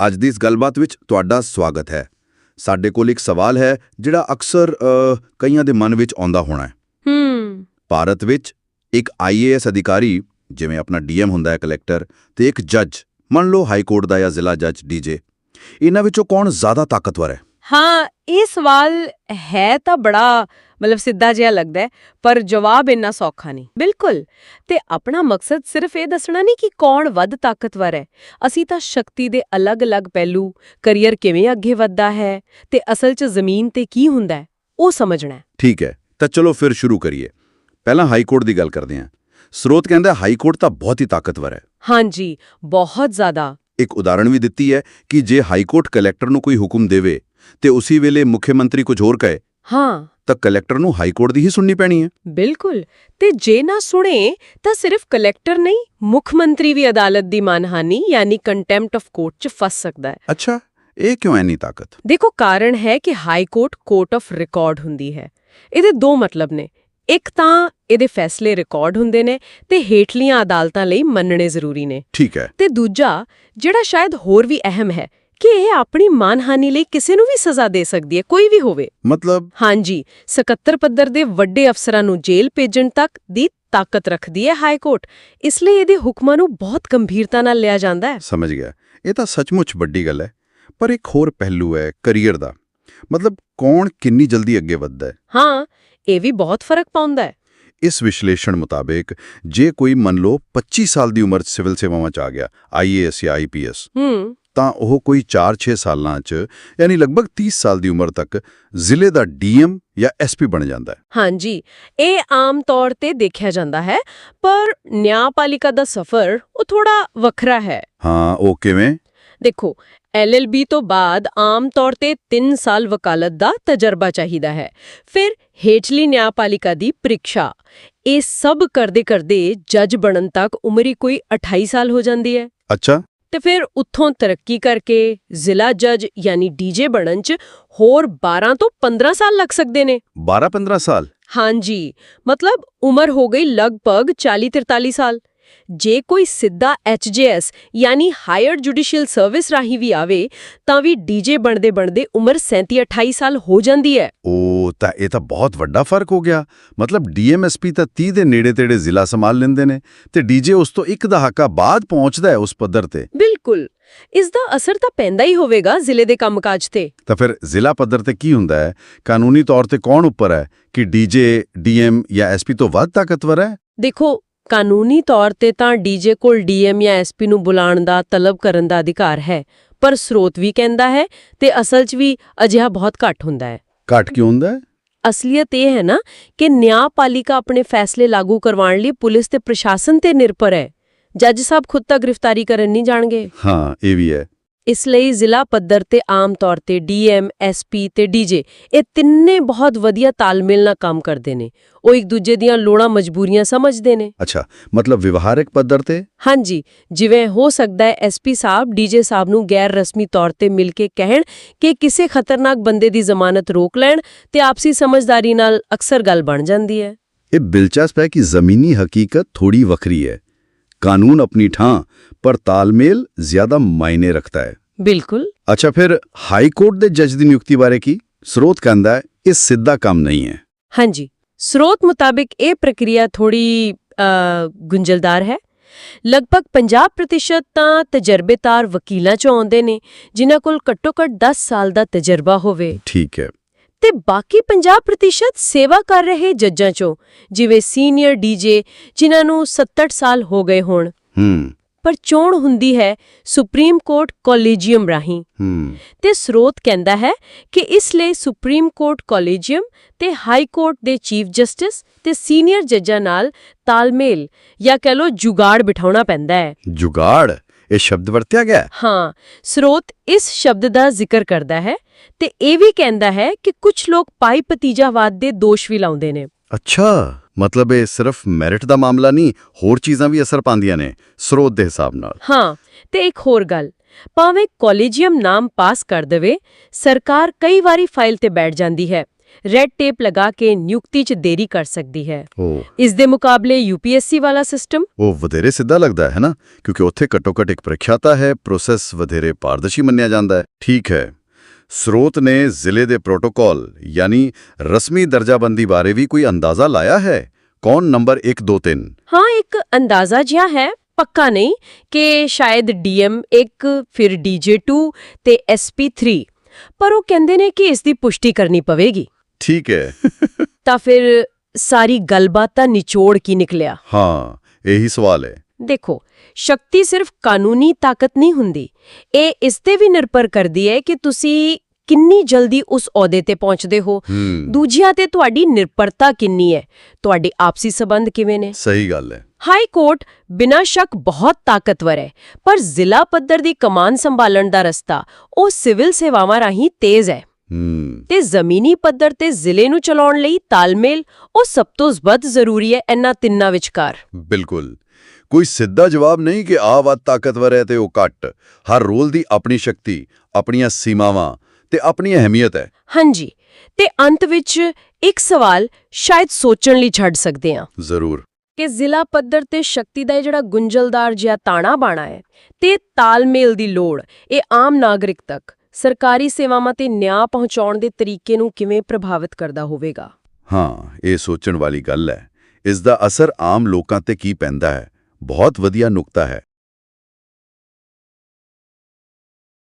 ਅੱਜ ਦੀ ਇਸ ਗੱਲਬਾਤ ਵਿੱਚ ਤੁਹਾਡਾ ਸਵਾਗਤ ਹੈ। ਸਾਡੇ ਕੋਲ ਇੱਕ ਸਵਾਲ ਹੈ ਜਿਹੜਾ ਅਕਸਰ ਕਈਆਂ ਦੇ ਮਨ ਵਿੱਚ ਆਉਂਦਾ ਹੋਣਾ ਹੈ। ਹੂੰ। ਭਾਰਤ ਵਿੱਚ ਇੱਕ ਆਈਏਐਸ ਅਧਿਕਾਰੀ ਜਿਵੇਂ ਆਪਣਾ ਡੀਐਮ ਹੁੰਦਾ ਹੈ ਕਲੈਕਟਰ ਤੇ ਇੱਕ ਜੱਜ ਮੰਨ ਲਓ ਹਾਈ ਕੋਰਟ ਦਾ ਜਾਂ ਜ਼ਿਲ੍ਹਾ ਜੱਜ ਡੀਜੇ ਇਹਨਾਂ ਵਿੱਚੋਂ ਕੌਣ ਜ਼ਿਆਦਾ ਤਾਕਤਵਰ ਹੈ? ਹਾਂ ਇਹ ਸਵਾਲ ਹੈ ਤਾਂ ਬੜਾ ਮਤਲਬ ਸਿੱਧਾ ਜਿਹਾ ਲੱਗਦਾ ਹੈ ਪਰ ਜਵਾਬ ਇੰਨਾ ਸੌਖਾ ਨਹੀਂ। ਬਿਲਕੁਲ। ਤੇ ਆਪਣਾ ਮਕਸਦ ਸਿਰਫ ਇਹ ਦੱਸਣਾ ਨਹੀਂ ਕਿ ਕੌਣ ਵੱਧ ਤਾਕਤਵਰ ਹੈ। ਅਸੀਂ ਤਾਂ ਸ਼ਕਤੀ ਦੇ ਅਲੱਗ-ਅਲੱਗ ਪਹਿਲੂ ਕੈਰੀਅਰ ਕਿਵੇਂ ਅੱਗੇ ਵੱਧਦਾ ਹੈ ਤੇ ਅਸਲ 'ਚ ਜ਼ਮੀਨ ਤੇ ਕੀ ਹੁੰਦਾ ਹੈ ਉਹ ਸਮਝਣਾ ਠੀਕ ਹੈ ਤਾਂ ਚਲੋ ਫਿਰ ਸ਼ੁਰੂ ਕਰੀਏ। ਪਹਿਲਾਂ ਹਾਈ ਕੋਰਟ ਦੀ ਗੱਲ ਕਰਦੇ ਹਾਂ। ਸਰੋਤ ਕਹਿੰਦਾ ਹਾਈ ਕੋਰਟ ਤਾਂ ਬਹੁਤ ਹੀ ਤਾਕਤਵਰ ਹੈ। ਹਾਂਜੀ ਬਹੁਤ ਜ਼ਿਆਦਾ। ਇੱਕ ਉਦਾਹਰਣ ਵੀ ਦਿੱਤੀ ਹੈ ਕਿ ਜੇ ਹਾਈ ਕੋਰਟ ਕਲੈਕਟਰ ਨੂੰ ਕੋਈ ਹੁਕਮ ਦੇਵੇ ਤੇ ਉਸੇ ਵੇਲੇ ਮੁੱਖ ਮੰਤਰੀ ਕੁਝ ਹੋਰ ਕਹੇ। ਹਾਂ। ਤਾਂ ਕਲੈਕਟਰ ਨੂੰ ਹਾਈ ਕੋਰਟ ਦੀ ਹੀ ਸੁਣਨੀ ਪੈਣੀ ਹੈ। ਬਿਲਕੁਲ। ਤੇ ਜੇ ਨਾ ਸੁਣੇ ਤਾਂ ਸਿਰਫ ਕਲੈਕਟਰ ਨਹੀਂ ਮੁੱਖ ਮੰਤਰੀ ਵੀ ਅਦਾਲਤ ਦੀ ਮਾਨਹਾਨੀ ਯਾਨੀ ਕੰਟੈਂਪਟ ਆਫ ਕੋਰਟ 'ਚ ਫਸ ਸਕਦਾ ਹੈ। ਅੱਛਾ ਇਹ ਕਿਉਂ ਐਨੀ ਤਾਕਤ? ਦੇਖੋ ਕਾਰਨ ਹੈ ਕਿ high court court of record ਹੁੰਦੀ ਹੈ। ਇਹਦੇ ਦੋ ਮਤਲਬ ਨੇ। ਇੱਕ ਤਾਂ ਇਹਦੇ ਫੈਸਲੇ ਰਿਕਾਰਡ ਹੁੰਦੇ ਨੇ ਤੇ ਹੇਠਲੀਆਂ ਅਦਾਲਤਾਂ ਲਈ ਮੰਨਣੇ ਜ਼ਰੂਰੀ ਨੇ। ਠੀਕ ਹੈ। ਤੇ ਦੂਜਾ ਜਿਹੜਾ ਸ਼ਾਇਦ ਹੋਰ ਵੀ ਅਹਿਮ ਹੈ ਕਿ ਇਹ ਆਪਣੀ ਮਾਨਹਾਨੀ ਲਈ ਕਿਸੇ ਨੂੰ ਵੀ ਸਜ਼ਾ ਦੇ ਸਕਦੀ ਹੈ ਕੋਈ ਵੀ ਹੋਵੇ। ਮਤਲਬ? ਹਾਂਜੀ ਸਕੱਤਰ ਪੱਧਰ ਦੇ ਵੱਡੇ ਅਫਸਰਾਂ ਨੂੰ ਜੇਲ੍ਹ ਭੇਜਣ ਤੱਕ ਦੀ ਤਾਕਤ ਰੱਖਦੀ ਹੈ ਹਾਈ ਕੋਰਟ। ਇਸ ਲਈ ਇਹਦੇ ਹੁਕਮਾਂ ਨੂੰ ਬਹੁਤ ਗੰਭੀਰਤਾ ਨਾਲ ਲਿਆ ਜਾਂਦਾ ਹੈ। ਸਮਝ ਗਿਆ। ਇਹ ਤਾਂ ਸੱਚਮੁੱਚ ਵੱਡੀ ਗੱਲ ਹੈ ਪਰ ਇੱਕ ਹੋਰ ਪਹਿਲੂ ਹੈ ਕੈਰੀਅਰ ਦਾ। ਮਤਲਬ ਕੌਣ ਕਿੰਨੀ ਜਲਦੀ ਅੱਗੇ ਵੱਧਦਾ ਹੈ? ਹਾਂ ਇਹ ਵੀ ਬਹੁਤ ਫ਼ਰਕ ਪਾਉਂਦਾ ਹੈ। ਇਸ ਵਿਸ਼ਲੇਸ਼ਣ ਮੁਤਾਬਕ ਜੇ ਕੋਈ ਮੰਨ ਲਓ 25 ਸਾਲ ਦੀ ਉਮਰ 'ਚ ਸਿਵਲ ਸੇਵਾਵਾਂ 'ਚ ਆ ਗਿਆ ਆਈਏਐਸ ਜਾਂ ਆਈਪੀਐਸ ਹੂੰ। ਤਾਂ ਉਹ ਕੋਈ 4-6 ਸਾਲਾਂ 'ਚ ਯਾਨੀ ਲਗਭਗ 30 ਸਾਲ ਦੀ ਉਮਰ ਤੱਕ ਜ਼ਿਲ੍ਹੇ ਦਾ ਡੀਐਮ ਜਾਂ ਐਸਪੀ ਬਣ ਜਾਂਦਾ ਹੈ। ਹਾਂਜੀ ਇਹ ਆਮ ਤੌਰ ਤੇ ਦੇਖਿਆ ਜਾਂਦਾ ਹੈ ਪਰ ਨਿਆਂਪਾਲਿਕਾ ਦਾ ਸਫ਼ਰ ਉਹ ਥੋੜਾ ਵੱਖਰਾ ਹੈ। ਹਾਂ ਉਹ ਕਿਵੇਂ? ਦੇਖੋ ਐਲਐਲਬੀ ਤੋਂ ਬਾਅਦ ਆਮ ਤੌਰ ਤੇ 3 ਸਾਲ ਵਕਾਲਤ ਦਾ ਤਜਰਬਾ ਚਾਹੀਦਾ ਹੈ। ਫਿਰ ਹੇਠਲੀ ਨਿਆਂਪਾਲਿਕਾ ਦੀ ਪ੍ਰੀਖਿਆ। ਇਹ ਸਭ ਕਰਦੇ ਕਰਦੇ ਜੱਜ ਬਣਨ ਤੱਕ ਉਮਰ ਹੀ ਕੋਈ 28 ਸਾਲ ਹੋ ਜਾਂਦੀ ਹੈ। ਅੱਛਾ। ਤੇ ਫਿਰ ਉੱਥੋਂ ਤਰੱਕੀ ਕਰਕੇ ਜ਼ਿਲ੍ਹਾ ਜੱਜ ਯਾਨੀ ਡੀਜੇ ਬਣਨ 'ਚ ਹੋਰ 12 ਤੋਂ 15 ਸਾਲ ਲੱਗ ਸਕਦੇ ਨੇ। 12-15 ਸਾਲ? ਹਾਂਜੀ ਮਤਲਬ ਉਮਰ ਹੋ ਗਈ ਲਗਭਗ 40-43 ਸਾਲ। ਜੇ ਕੋਈ ਸਿੱਧਾ ਐਚਜੀਐਸ ਯਾਨੀ ਹਾਇਰ ਜੁਡੀਸ਼ੀਅਲ ਸਰਵਿਸ ਰਾਹੀਂ ਵੀ ਆਵੇ ਤਾਂ ਵੀ ਡੀਜੇ ਬਣਦੇ ਬਣਦੇ ਉਮਰ 37-28 ਸਾਲ ਹੋ ਜਾਂਦੀ ਹੈ। ਉਹ ਤਾਂ ਇਹ ਤਾਂ ਬਹੁਤ ਵੱਡਾ ਫ਼ਰਕ ਹੋ ਗਿਆ। ਮਤਲਬ ਡੀਐਮਐਸਪੀ ਤਾਂ 30 ਦੇ ਨੇੜੇ-ਤੇੜੇ ਜ਼ਿਲ੍ਹਾ ਸੰਭਾਲ ਲੈਂਦੇ ਨੇ ਤੇ ਡੀਜੇ ਉਸ ਤੋਂ ਇੱਕ ਦਹਾਕਾ ਬਾਅਦ ਪਹੁੰਚਦਾ ਹੈ ਉਸ ਪੱਧਰ ਤੇ। ਬਿਲਕੁਲ। ਇਸ ਦਾ ਅਸਰ ਤਾਂ ਪੈਂਦਾ ਹੀ ਹੋਵੇਗਾ ਜ਼ਿਲ੍ਹੇ ਦੇ ਕੰਮਕਾਜ ਤੇ। ਤਾਂ ਫਿਰ ਜ਼ਿਲ੍ਹਾ ਪੱਧਰ ਤੇ ਕੀ ਹੁੰਦਾ ਹੈ? ਕਾਨੂੰਨੀ ਤੌਰ ਤੇ ਕੌਣ ਉੱਪਰ ਹੈ ਕਿ ਡੀਜੇ ਡੀਐਮ ਜਾਂ ਐਸਪੀ ਤੋਂ ਵੱਧ ਤਾਕਤਵਰ ਹੈ? ਦੇਖੋ ਕਾਨੂੰਨੀ ਤੌਰ ਤੇ ਤਾਂ ਡੀਜੇ ਕੋਲ ਡੀਐਮ ਜਾਂ ਐਸਪੀ ਨੂੰ ਬੁਲਾਉਣ ਦਾ ਤਲਬ ਕਰਨ ਦਾ ਅਧਿਕਾਰ ਹੈ ਪਰ ਸਰੋਤ ਵੀ ਕਹਿੰਦਾ ਹੈ ਤੇ ਅਸਲ 'ਚ ਵੀ ਅਜਿਹਾ ਬਹੁਤ ਘੱਟ ਹੁੰਦਾ ਹੈ। ਘੱਟ ਕਿਉਂ ਹੁੰਦਾ ਹੈ? ਅਸਲੀਅਤ ਇਹ ਹੈ ਨਾ ਕਿ ਨਿਆਂਪਾਲਿਕਾ ਆਪਣੇ ਫੈਸਲੇ ਲਾਗੂ ਕਰਵਾਉਣ ਲਈ ਪੁਲਿਸ ਤੇ ਪ੍ਰਸ਼ਾਸਨ ਤੇ ਨਿਰਭਰ ਹੈ। ਜੱਜ ਸਾਹਿਬ ਖੁਦ ਤਾਂ ਗ੍ਰਿਫਤਾਰੀ ਕਰਨ ਨਹੀਂ ਜਾਣਗੇ। ਹਾਂ ਇਹ ਵੀ ਹੈ। ਇਸ ਲਈ ਜ਼ਿਲ੍ਹਾ ਪੱਧਰ ਤੇ ਆਮ ਤੌਰ ਤੇ ਡੀਐਮ ਐਸਪੀ ਤੇ ਡੀਜੇ ਇਹ ਤਿੰਨੇ ਬਹੁਤ ਵਧੀਆ ਤਾਲਮੇਲ ਨਾਲ ਕੰਮ ਕਰਦੇ ਨੇ। ਉਹ ਇੱਕ ਦੂਜੇ ਦੀਆਂ ਲੋੜਾਂ ਮਜਬੂਰੀਆਂ ਸਮਝਦੇ ਨੇ। ਅੱਛਾ ਮਤਲਬ ਵਿਵਹਾਰਿਕ ਪੱਧਰ ਤੇ? ਹਾਂਜੀ ਜਿਵੇਂ ਹੋ ਸਕਦਾ ਹੈ ਐਸਪੀ ਸਾਹਿਬ ਡੀਜੇ ਸਾਹਿਬ ਨੂੰ ਗੈਰ ਰਸਮੀ ਤੌਰ ਤੇ ਮਿਲ ਕੇ ਕਹਿਣ ਕਿ ਕਿਸੇ ਖਤਰਨਾਕ ਬੰਦੇ ਦੀ ਜ਼ਮਾਨਤ ਰੋਕ ਲੈਣ ਤੇ ਆਪਸੀ ਸਮਝਦਾਰੀ ਨਾਲ ਅਕਸਰ ਗੱਲ ਬਣ ਜਾਂਦੀ ਹੈ। ਇਹ ਦਿਲਚਸਪ ਹੈ ਕਿ ਜ਼ਮੀਨੀ ਹਕੀਕਤ ਥੋੜੀ ਵੱਖਰੀ ਹੈ। ਕਾਨੂੰਨ ਆਪਣੀ ਥਾਂ ਪਰ ਤਾਲਮੇਲ ਜ਼ਿਆਦਾ ਮਾਇਨੇ ਰੱਖਦਾ ਹੈ ਬਿਲਕੁਲ ਅੱਛਾ ਫਿਰ ਹਾਈ ਕੋਰਟ ਦੇ ਜੱਜ ਦੀ ਨਿਯੁਕਤੀ ਬਾਰੇ ਕੀ ਸਰੋਤ ਕਹਿੰਦਾ ਹੈ ਇਹ ਸਿੱਧਾ ਕੰਮ ਨਹੀਂ ਹੈ ਹਾਂਜੀ ਸਰੋਤ ਮੁਤਾਬਿਕ ਇਹ ਪ੍ਰਕਿਰਿਆ ਥੋੜੀ ਗੁੰਝਲਦਾਰ ਹੈ ਲਗਭਗ 50% ਤਾਂ ਤਜਰਬੇਕਾਰ ਵਕੀਲਾਂ ਚੋਂ ਆਉਂਦੇ ਨੇ ਜਿਨ੍ਹਾਂ ਕੋਲ ਘੱਟੋ-ਘੱਟ 10 ਸਾਲ ਦਾ ਤਜਰਬਾ ਹੋਵੇ ਠੀਕ ਹੈ ਤੇ ਬਾਕੀ 50% ਸੇਵਾ ਕਰ ਰਹੇ ਜੱਜਾਂ ਚੋਂ ਜਿਵੇਂ ਸੀਨੀਅਰ ਡੀਜੇ ਜਿਨ੍ਹਾਂ ਨੂੰ 70 ਸਾਲ ਹੋ ਗਏ ਹੋਣ। ਹੂੰ। ਪਰ ਚੋਣ ਹੁੰਦੀ ਹੈ ਸੁਪਰੀਮ ਕੋਰਟ ਕਾਲੇਜੀਅਮ ਰਾਹੀਂ। ਤੇ ਸਰੋਤ ਕਹਿੰਦਾ ਹੈ ਕਿ ਇਸ ਲਈ ਸੁਪਰੀਮ ਕੋਰਟ ਕਾਲੇਜੀਅਮ ਤੇ ਹਾਈ ਕੋਰਟ ਦੇ ਚੀਫ ਜਸਟਿਸ ਤੇ ਸੀਨੀਅਰ ਜੱਜਾਂ ਨਾਲ ਤਾਲਮੇਲ ਜਾਂ ਕਹ ਲੋ ਜੁਗਾੜ ਬਿਠਾਉਣਾ ਪੈਂਦਾ ਹੈ। ਜੁਗਾੜ? ਇਹ ਸ਼ਬਦ ਵਰਤਿਆ ਗਿਆ ਹੈ? ਸਰੋਤ ਇਸ ਸ਼ਬਦ ਦਾ ਜ਼ਿਕਰ ਕਰਦਾ ਹੈ ਤੇ ਇਹ ਵੀ ਕਹਿੰਦਾ ਹੈ ਕਿ ਕੁਝ ਲੋਕ ਪਾਈ ਭਤੀਜਾਵਾਦ ਦੇ ਦੋਸ਼ ਵੀ ਲਾਉਂਦੇ ਨੇ। ਅੱਛਾ ਮਤਲਬ ਇਹ ਸਿਰਫ ਮੈਰਿਟ ਦਾ ਮਾਮਲਾ ਨਹੀਂ ਹੋਰ ਚੀਜ਼ਾਂ ਵੀ ਅਸਰ ਪਾਉਂਦੀਆਂ ਨੇ ਸਰੋਤ ਦੇ ਹਿਸਾਬ ਨਾਲ। ਹਾਂ ਤੇ ਇੱਕ ਹੋਰ ਗੱਲ ਭਾਵੇਂ ਕਾਲੇਜੀਅਮ ਨਾਮ ਪਾਸ ਕਰ ਦੇਵੇ ਸਰਕਾਰ ਕਈ ਵਾਰੀ ਫਾਈਲ ਤੇ ਬੈਠ ਜਾਂਦੀ ਹੈ। ਰੈੱਡ ਟੇਪ ਲਗਾ ਕੇ ਨਿਯੁਕਤੀ 'ਚ ਦੇਰੀ ਕਰ ਸਕਦੀ ਹੈ। ਇਸ ਦੇ ਮੁਕਾਬਲੇ ਯੂਪੀਐਸਸੀ ਵਾਲਾ ਸਿਸਟਮ ਉਹ ਵਧੇਰੇ ਸਿੱਧਾ ਲੱਗਦਾ ਹੈ ਨਾ ਕਿਉਂਕਿ ਉੱਥੇ ਘੱਟੋ-ਘੱਟ ਇੱਕ ਪ੍ਰੀਖਿਆ ਤਾਂ ਹੈ ਪ੍ਰੋਸੈਸ ਵਧੇਰੇ ਪਾਰਦਰਸ਼ੀ ਮੰਨਿਆ ਜਾਂਦਾ ਹੈ। ਠੀਕ ਹੈ ਸਰੋਤ ਨੇ ਜ਼ਿਲ੍ਹੇ ਦੇ ਪ੍ਰੋਟੋਕਾਲ ਯਾਨੀ ਰਸਮੀ ਦਰਜਾਬੰਦੀ ਬਾਰੇ ਵੀ ਕੋਈ ਅੰਦਾਜ਼ਾ ਲਾਇਆ ਹੈ? ਕੌਣ ਨੰਬਰ 1 2 3 ਹਾਂ ਇੱਕ ਅੰਦਾਜ਼ਾ ਜਿਹਾ ਹੈ ਪੱਕਾ ਨਹੀਂ ਕਿ ਸ਼ਾਇਦ ਡੀਐਮ 1 ਫਿਰ ਡੀਜੇ 2 ਤੇ ਐਸਪੀ 3 ਪਰ ਉਹ ਕਹਿੰਦੇ ਨੇ ਕਿ ਇਸ ਦੀ ਪੁਸ਼ਟੀ ਕਰਨੀ ਪਵੇਗੀ। ਠੀਕ ਹੈ। ਤਾਂ ਫਿਰ ਸਾਰੀ ਗੱਲਬਾਤ ਦਾ ਨਿਚੋੜ ਕੀ ਨਿਕਲਿਆ? ਹਾਂ ਇਹੀ ਸਵਾਲ ਹੈ। ਦੇਖੋ ਸ਼ਕਤੀ ਸਿਰਫ ਕਾਨੂੰਨੀ ਤਾਕਤ ਨਹੀਂ ਹੁੰਦੀ। ਇਹ ਇਸ ਤੇ ਵੀ ਨਿਰਭਰ ਕਰਦੀ ਹੈ ਕਿ ਤੁਸੀਂ ਕਿੰਨੀ ਜਲਦੀ ਉਸ ਅਹੁਦੇ ਤੇ ਪਹੁੰਚਦੇ ਹੋ। ਦੂਜਿਆਂ ਤੇ ਤੁਹਾਡੀ ਨਿਰਭਰਤਾ ਕਿੰਨੀ ਹੈ? ਤੁਹਾਡੇ ਆਪਸੀ ਸਬੰਧ ਕਿਵੇਂ ਨੇ? ਸਹੀ ਗੱਲ ਹੈ। ਹਾਈ ਕੋਰਟ ਬਿਨਾਂ ਸ਼ੱਕ ਬਹੁਤ ਤਾਕਤਵਰ ਹੈ ਪਰ ਜ਼ਿਲ੍ਹਾ ਪੱਧਰ ਦੀ ਕਮਾਨ ਸੰਭਾਲਣ ਦਾ ਰਸਤਾ ਉਹ ਸਿਵਲ ਸੇਵਾਵਾਂ ਰਾਹੀਂ ਤੇਜ਼ ਹੂੰ। ਤੇ ਜ਼ਮੀਨੀ ਪੱਧਰ ਤੇ ਜ਼ਿਲ੍ਹੇ ਨੂੰ ਚਲਾਉਣ ਲਈ ਤਾਲਮੇਲ ਉਹ ਸਭ ਤੋਂ ਵੱਧ ਜ਼ਰੂਰੀ ਹੈ ਇਹਨਾਂ ਤਿੰਨਾਂ ਵਿਚਕਾਰ। ਬਿਲਕੁਲ। ਕੋਈ ਸਿੱਧਾ ਜਵਾਬ ਨਹੀਂ ਕਿ ਆਹ ਵੱਧ ਤਾਕਤਵਰ ਹੈ ਤੇ ਉਹ ਘੱਟ। ਹਰ ਰੋਲ ਦੀ ਆਪਣੀ ਸ਼ਕਤੀ ਆਪਣੀਆਂ ਸੀਮਾਵਾਂ ਤੇ ਆਪਣੀ ਅਹਿਮੀਅਤ ਹੈ। ਹਾਂਜੀ। ਤੇ ਅੰਤ ਵਿੱਚ ਇੱਕ ਸਵਾਲ ਸ਼ਾਇਦ ਸੋਚਣ ਲਈ ਛੱਡ ਸਕਦੇ ਹਾਂ। ਜ਼ਰੂਰ। ਕਿ ਜ਼ਿਲ੍ਹਾ ਪੱਧਰ ਤੇ ਸ਼ਕਤੀ ਦਾ ਜਿਹੜਾ ਗੁੰਝਲਦਾਰ ਜਿਹਾ ਤਾਣਾ ਬਾਣਾ ਹੈ ਤੇ ਤਾਲਮੇਲ ਦੀ ਲੋੜ ਇਹ ਆਮ ਨਾਗਰਿਕ ਤੱਕ। ਸਰਕਾਰੀ ਸੇਵਾਵਾਂ ਤੇ ਨਿਆਂ ਪਹੁੰਚਾਉਣ ਦੇ ਤਰੀਕੇ ਨੂੰ ਕਿਵੇਂ ਪ੍ਰਭਾਵਿਤ ਕਰਦਾ ਹੋਵੇਗਾ? ਹਾਂ, ਇਹ ਸੋਚਣ ਵਾਲੀ ਗੱਲ ਹੈ। ਇਸ ਦਾ ਅਸਰ ਆਮ ਲੋਕਾਂ ਤੇ ਕੀ ਪੈਂਦਾ ਹੈ? ਬਹੁਤ ਵਧੀਆ ਨੁਕਤਾ ਹੈ।